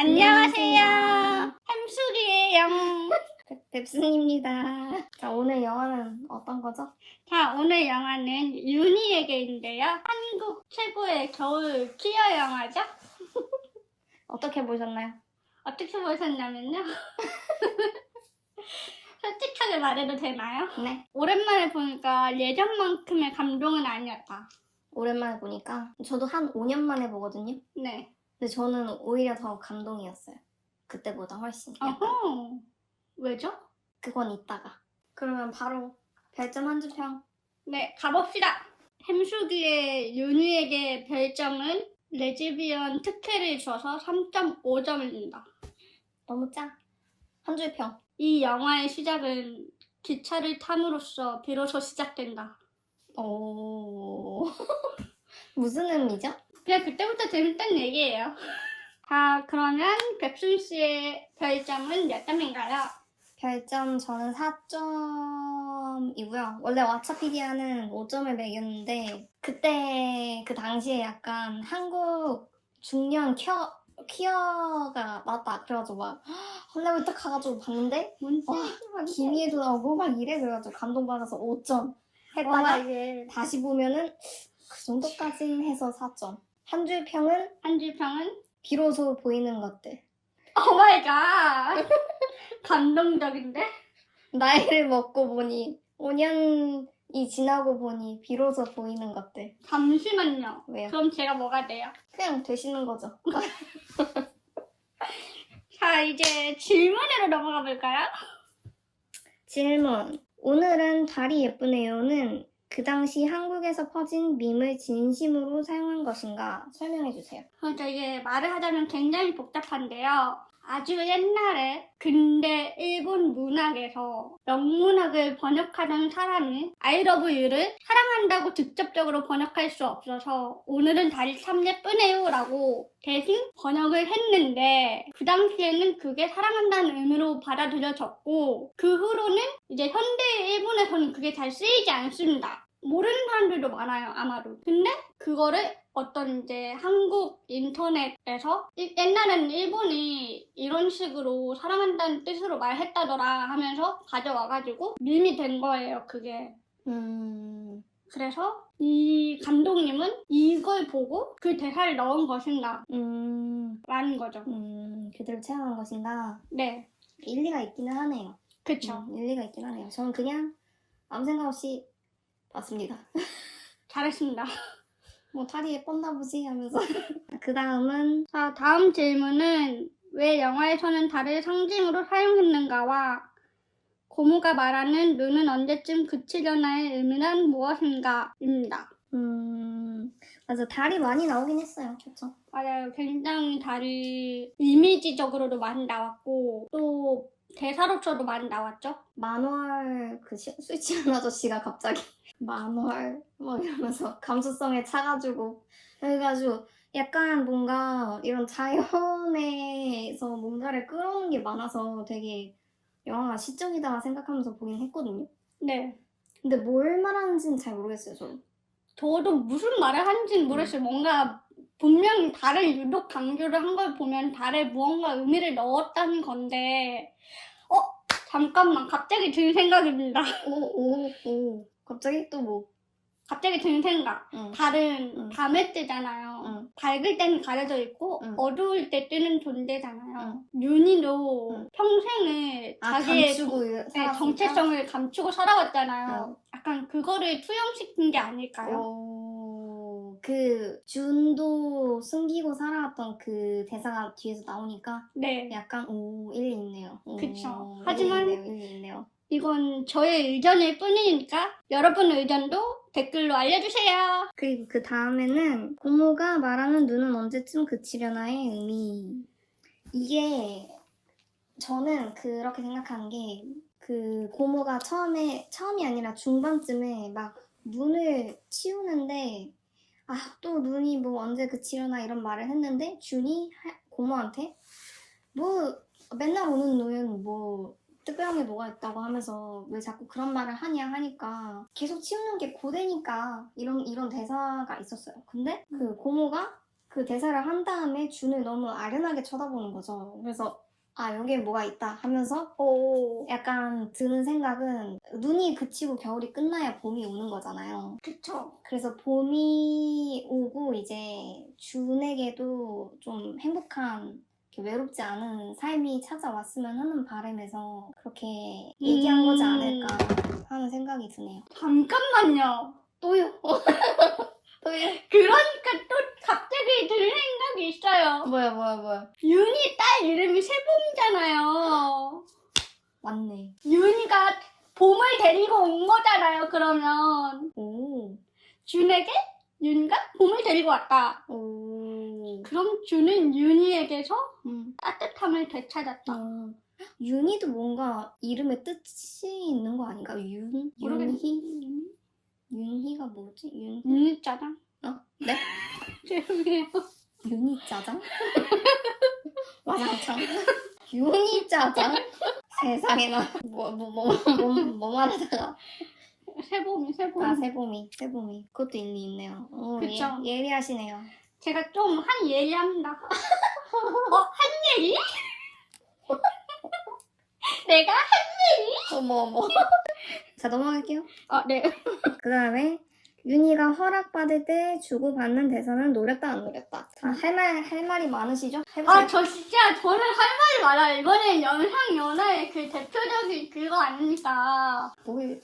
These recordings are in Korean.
안녕하세요. 영. 뎁슨입니다. 자, 오늘 영화는 어떤 거죠? 자, 오늘 영화는 윤희에게인데요. 한국 최고의 겨울 키어 영화죠. 어떻게 보셨나요? 어떻게 보셨냐면요. 솔직하게 말해도 되나요? 네. 오랜만에 보니까 예전만큼의 감동은 아니었다. 오랜만에 보니까 저도 한 5년 만에 보거든요. 네. 근데 저는 오히려 더 감동이었어요. 그때보다 훨씬. 약간. 어허. 왜죠? 그건 이따가. 그러면 바로 별점 한 주평. 네, 가봅시다. 햄수기의 윤희에게 별점은 레즈비언 특혜를 줘서 3.5점을 준다. 너무 짜. 한 줄평. 이 영화의 시작은 기차를 탐으로써 비로소 시작된다. 오. 무슨 의미죠? 그냥 그때부터 재밌던 얘기예요. 자, 그러면 백순 씨의 별점은 몇 점인가요? 별점 저는 4점이고요. 원래 왓챠피디아는 5점을 매겼는데 그때 그 당시에 약간 한국 중년 켜, 퀴어가 나왔다 그래가지고 막 헐레벌떡 가가지고 봤는데 뭔지 와, 김희애도 나오고 막 이래 그래가지고 감동받아서 5점 했다가 와, 이게 다시 보면은 그 정도까지 해서 4점 한 줄 평은 한 줄 평은 비로소 보이는 것들 오 마이 갓 감동적인데? 나이를 먹고 보니 5년이 지나고 보니 비로소 보이는 것들 잠시만요. 왜요? 그럼 제가 뭐가 돼요? 그냥 되시는 거죠 자, 이제 질문으로 넘어가 볼까요? 질문 오늘은 달이 예쁘네요는 그 당시 한국에서 퍼진 밈을 진심으로 사용한 것인가 설명해 주세요 그러니까 이게 말을 하자면 굉장히 복잡한데요. 아주 옛날에 근대 일본 문학에서 영문학을 번역하던 사람이 you를 사랑한다고 직접적으로 번역할 수 없어서 오늘은 달이 참 예쁘네요 라고 대신 번역을 했는데 그 당시에는 그게 사랑한다는 의미로 받아들여졌고 그 후로는 이제 현대 일본에서는 그게 잘 쓰이지 않습니다. 모르는 사람들도 많아요, 아마도. 근데 그거를 어떤 이제 한국 인터넷에서 일- 옛날에는 일본이 이런 식으로 사랑한다는 뜻으로 말했다더라 하면서 가져와가지고 밈이 된 거예요, 그게. 음... 그래서 이 감독님은 이걸 보고 그 대사를 넣은 것인가 음... 라는 거죠. 음... 그대로 체험한 것인가 네, 일리가 있기는 하네요 그쵸. 음, 일리가 있긴 하네요 저는 그냥 아무 생각 없이 봤습니다 잘했습니다. 뭐 탈이 예뻤나 보지 하면서 그 다음은 자, 다음 질문은 왜 영화에서는 달을 상징으로 사용했는가와 고무가 말하는 눈은 언제쯤 그치려나의 의미는 무엇인가입니다. 음... 맞아 달이 많이 나오긴 했어요 그쵸 맞아요. 굉장히 달이 이미지적으로도 많이 나왔고 또 대사로서도 많이 나왔죠. 만월 그 시- 스위치한 아저씨가 갑자기 만월 막 이러면서 감수성에 차가지고 그래가지고 약간 뭔가 이런 자연에서 뭔가를 끌어오는 게 많아서 되게 영화가 시적이다 생각하면서 보긴 했거든요. 네. 근데 뭘 말하는지는 잘 모르겠어요, 저는. 저도 무슨 말을 하는지는 모르겠어요. 뭔가 분명히 달을 유독 강조를 한 걸 보면 달에 무언가 의미를 넣었다는 건데 어? 잠깐만 갑자기 든 생각입니다. 오, 오, 오. 갑자기 또 뭐. 갑자기 든 생각. 응. 달은 응. 밤에 뜨잖아요. 응. 밝을 때는 가려져 있고 응. 어두울 때 뜨는 존재잖아요. 윤희도 응. 평생을 아, 자기의 감추고 정- 네? 정체성을 감추고 살아왔잖아요. 응. 약간 그거를 투영시킨 게 아닐까요? 오, 그 준도 숨기고 살아왔던 그 대사가 뒤에서 나오니까 네. 약간 오 일리 있네요. 오, 그쵸. 일리 하지만- 있네요, 일리 있네요. 이건 저의 의견일 뿐이니까 여러분 의견도 댓글로 알려주세요. 그리고 그 다음에는 고모가 말하는 눈은 언제쯤 그치려나의 의미. 이게 저는 그렇게 생각하는 게 그 고모가 처음에 처음이 아니라 중반쯤에 막 눈을 치우는데 아 또 눈이 뭐 언제 그치려나 이런 말을 했는데 준이 하- 고모한테 뭐 맨날 오는 눈은 뭐 특별한 게 뭐가 있다고 하면서 왜 자꾸 그런 말을 하냐 하니까 계속 치우는 게 고되니까 이런 이런 대사가 있었어요. 근데 그 고모가 그 대사를 한 다음에 준을 너무 아련하게 쳐다보는 거죠. 그래서 아 여기에 뭐가 있다 하면서 오. 약간 드는 생각은 눈이 그치고 겨울이 끝나야 봄이 오는 거잖아요. 그쵸. 그래서 봄이 오고 이제 준에게도 좀 행복한 이렇게 외롭지 않은 삶이 찾아왔으면 하는 바람에서 그렇게 얘기한 거지 않을까 하는 생각이 드네요. 잠깐만요. 또요. 또요? 그러니까 또 갑자기 드는 생각이 있어요. 뭐야 뭐야 뭐야? 윤희 딸 이름이 세봄이잖아요. 맞네. 윤희가 봄을 데리고 온 거잖아요, 그러면. 오. 준에게 윤희가 봄을 데리고 왔다. 오. 그럼 준은 윤희에게서 음. 따뜻함을 되찾았다. 어. 윤희도 뭔가 이름에 뜻이 있는 거 아닌가? 윤? 모르겠네. 윤희? 윤희가 뭐지? 윤? 윤희 짜장? 어? 네? 죄송해요. 윤희 짜장? 와장창. 윤희 짜장? 세상에나. 뭐, 뭐, 뭐, 뭐, 뭐 말하다가. 세봄이, 세봄. 아, 세봄이. 세봄이. 그것도 일리 있네요. 오, 그쵸. 예, 예리하시네요. 제가 좀 한 예리 합니다. 어, 한 예리? 내가? 어머, 어머. 자, 넘어갈게요. 어, 네. 그 다음에 윤희가 허락받을 때 주고받는 대사는 노렸다 안 노렸다. 자, 할 말, 할 말이 많으시죠? 해보세요. 아, 저 진짜, 저는 할 말이 많아요. 이거는 영상 연화의 그 대표적인 그거 아닙니까? 뭘.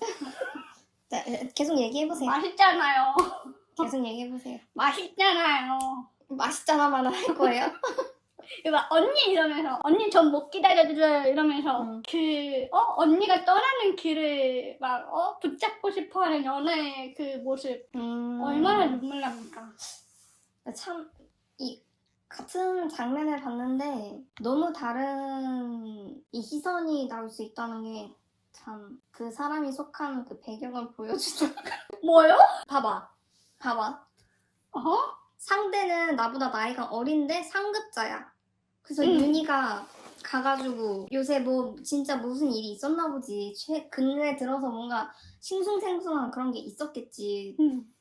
자, 계속 얘기해보세요. 맛있잖아요. 계속 얘기해보세요. 맛있잖아요. 맛있잖아만 할 거예요? 막 언니 이러면서 언니 전 못 기다려줘요 이러면서 음. 그 어? 언니가 떠나는 길을 막 어? 붙잡고 싶어하는 연애의 그 모습 음... 얼마나 눈물 납니까? 참, 이, 같은 장면을 봤는데, 너무 다른 이 시선이 나올 수 있다는 게, 참, 그 사람이 속한 그 배경을 보여주죠. 뭐요? 봐봐. 봐봐. 어? 상대는 나보다 나이가 어린데 상급자야. 그래서 응. 윤희가 가가지고 요새 뭐 진짜 무슨 일이 있었나 보지. 최 근래 들어서 뭔가 싱숭생숭한 그런 게 있었겠지. 음.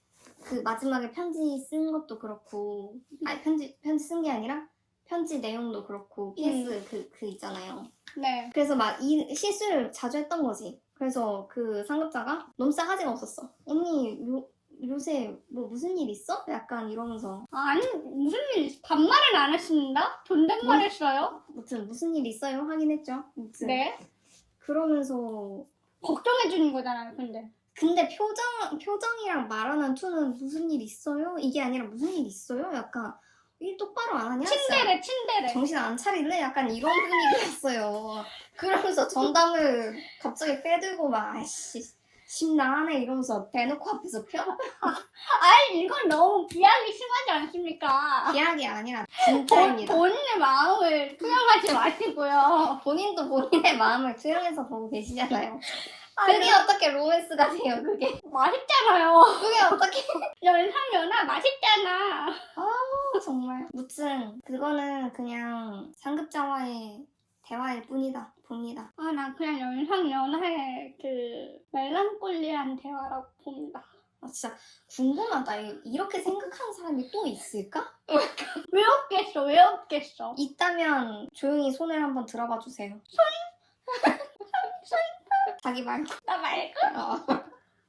그 마지막에 편지 쓴 것도 그렇고, 아니 편지 편지 쓴 게 아니라 편지 내용도 그렇고 PS 그그 있잖아요. 네. 그래서 막 이 실수를 자주 했던 거지. 그래서 그 상급자가 너무 싸가지가 없었어. 언니 요 요새 뭐 무슨 일 있어? 약간 이러면서 아니 무슨 일 있- 반말은 안 했습니다. 존댓말 뭐? 했어요. 무튼 무슨 일 있어요? 하긴 했죠. 무튼 네. 그러면서 걱정해 주는 거잖아요. 근데 근데 표정 표정이랑 말하는 투는 무슨 일 있어요? 이게 아니라 무슨 일 있어요? 약간 일 똑바로 안 하냐? 친데레 친데레. 정신 안 차릴래? 약간 이런 분위기였어요. 그러면서 전담을 갑자기 빼들고 막 아이씨 심란하네 이러면서 대놓고 앞에서 펴 아니 이건 너무 비하기 심하지 않습니까? 비하게 아니라 본, 진짜입니다. 본인의 마음을 투영하지 마시고요. 본인도 본인의 마음을 투영해서 보고 계시잖아요. 아니, 그게 어떻게 로맨스가 돼요? 그게 맛있잖아요. 그게 어떻게 연상 연하 맛있잖아. 정말 무튼 그거는 그냥 상급 자와의 대화일 뿐이다 봅니다. 아, 나 그냥 연상 연하의 그 멜랑콜리한 대화라고 봅니다. 아, 진짜 궁금하다. 이- 이렇게 생각하는 사람이 또 있을까? 왜 없겠어? 왜 없겠어? 있다면 조용히 손을 한번 들어봐 주세요. 자기 말고. 나 말고. 어.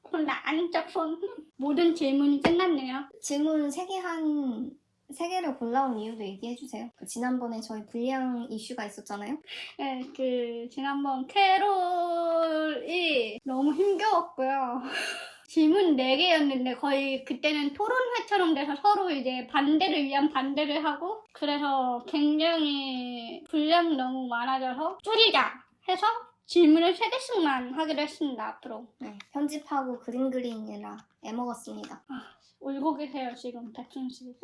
그럼 나 아닌 척손. 모든 질문이 끝났네요. 질문 3개 한, 3개를 골라온 이유도 얘기해 주세요. 그 지난번에 저희 불량 이슈가 있었잖아요. 네, 그 지난번 캐롤이 너무 힘겨웠고요. 질문 4개였는데 거의 그때는 토론회처럼 돼서 서로 이제 반대를 위한 반대를 하고 그래서 굉장히 분량 너무 많아져서 줄이자 해서 질문을 3개씩만 하기로 했습니다 앞으로 네, 편집하고 그림 그리느라 애먹었습니다. 울고 계세요 지금 백순씨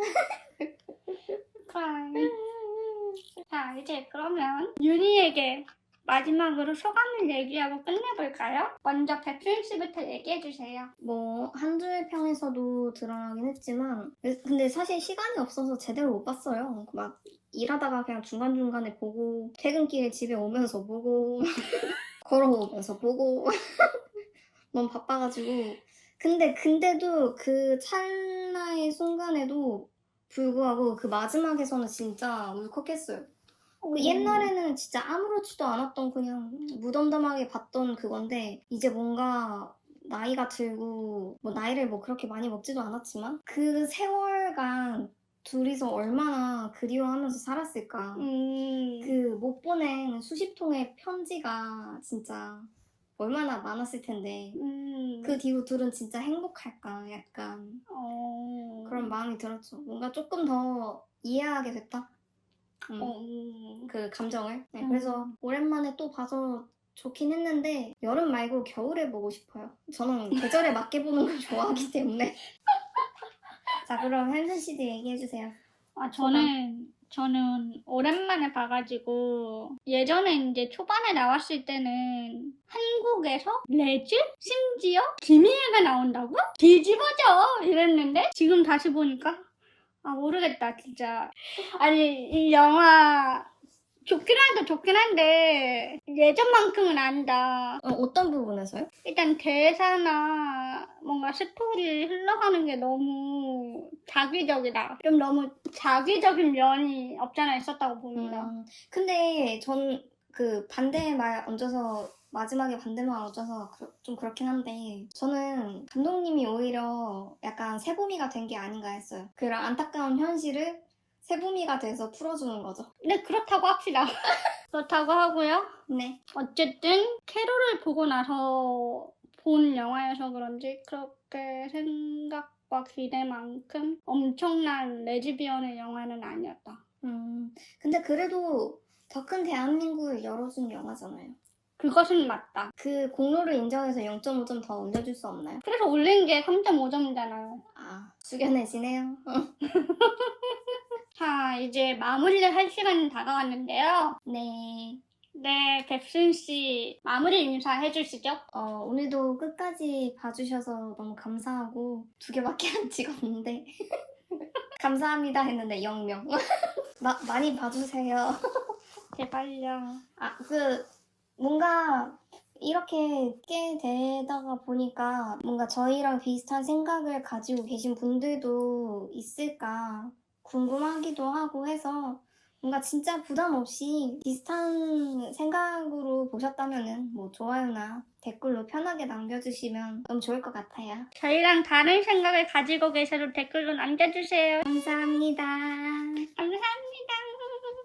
크라이 자 이제 그러면 윤희에게 마지막으로 소감을 얘기하고 끝내볼까요? 먼저 백순씨부터 얘기해 주세요 뭐, 한줄 평에서도 드러나긴 했지만, 근데 사실 시간이 없어서 제대로 못 봤어요. 막, 일하다가 그냥 중간중간에 보고, 퇴근길에 집에 오면서 보고, 걸어오면서 보고, 너무 바빠가지고. 근데, 근데도 그 찰나의 순간에도 불구하고 그 마지막에서는 진짜 울컥했어요. 그 옛날에는 진짜 아무렇지도 않았던 그냥 무덤덤하게 봤던 그건데 이제 뭔가 나이가 들고 뭐 나이를 뭐 그렇게 많이 먹지도 않았지만 그 세월간 둘이서 얼마나 그리워하면서 살았을까. 음. 그 못 보낸 수십 통의 편지가 진짜 얼마나 많았을 텐데 음. 그 뒤로 둘은 진짜 행복할까 약간 어. 그런 마음이 들었죠. 뭔가 조금 더 이해하게 됐다. 음, 어, 음. 그 감정을. 네, 음. 그래서 오랜만에 또 봐서 좋긴 했는데 여름 말고 겨울에 보고 싶어요. 저는 계절에 맞게 보는 걸 좋아하기 때문에. 자 그럼 햄슨 씨도 얘기해 주세요. 아, 저는, 저는 오랜만에 봐가지고, 예전에 이제 초반에 나왔을 때는 한국에서 레즈? 심지어 김희애가 나온다고? 뒤집어져! 이랬는데, 지금 다시 보니까, 아, 모르겠다, 진짜. 아니, 이 영화, 좋긴 하다, 좋긴 한데, 예전만큼은 아니다. 어, 어떤 부분에서요? 일단 대사나 뭔가 스토리 흘러가는 게 너무 자기적이다. 좀 너무 자기적인 면이 없잖아 있었다고 봅니다. 음, 근데 전 그 반대말 얹어서 마지막에 반대말 얹어서 그- 좀 그렇긴 한데 저는 감독님이 오히려 약간 세보미가 된 게 아닌가 했어요. 그런 안타까운 현실을 세보미가 돼서 풀어주는 거죠. 네 그렇다고 합시다. 그렇다고 하고요. 네. 어쨌든 캐롤을 보고 나서 본 영화여서 그런지 그렇게 생각 과 기대만큼 엄청난 레즈비언의 영화는 아니었다. 음, 근데 그래도 더 큰 대한민국을 열어준 영화잖아요. 그것은 맞다. 그 공로를 인정해서 0.5점 더 올려줄 수 없나요? 그래서 올린 게 3.5점이잖아요. 아, 숙연해지네요. 자, 이제 마무리를 할 시간이 다가왔는데요. 네. 네, 백순 씨 마무리 인사 해 주시죠. 어, 오늘도 끝까지 봐주셔서 너무 감사하고 두 개밖에 안 찍었는데 감사합니다 했는데 0명 마, 많이 봐주세요 제발요. 아 그 뭔가 이렇게 꽤 되다가 보니까 뭔가 저희랑 비슷한 생각을 가지고 계신 분들도 있을까 궁금하기도 하고 해서 뭔가 진짜 부담 없이 비슷한 생각으로 보셨다면은 뭐 좋아요나 댓글로 편하게 남겨주시면 너무 좋을 것 같아요. 저희랑 다른 생각을 가지고 계셔도 댓글로 남겨주세요. 감사합니다. 감사합니다.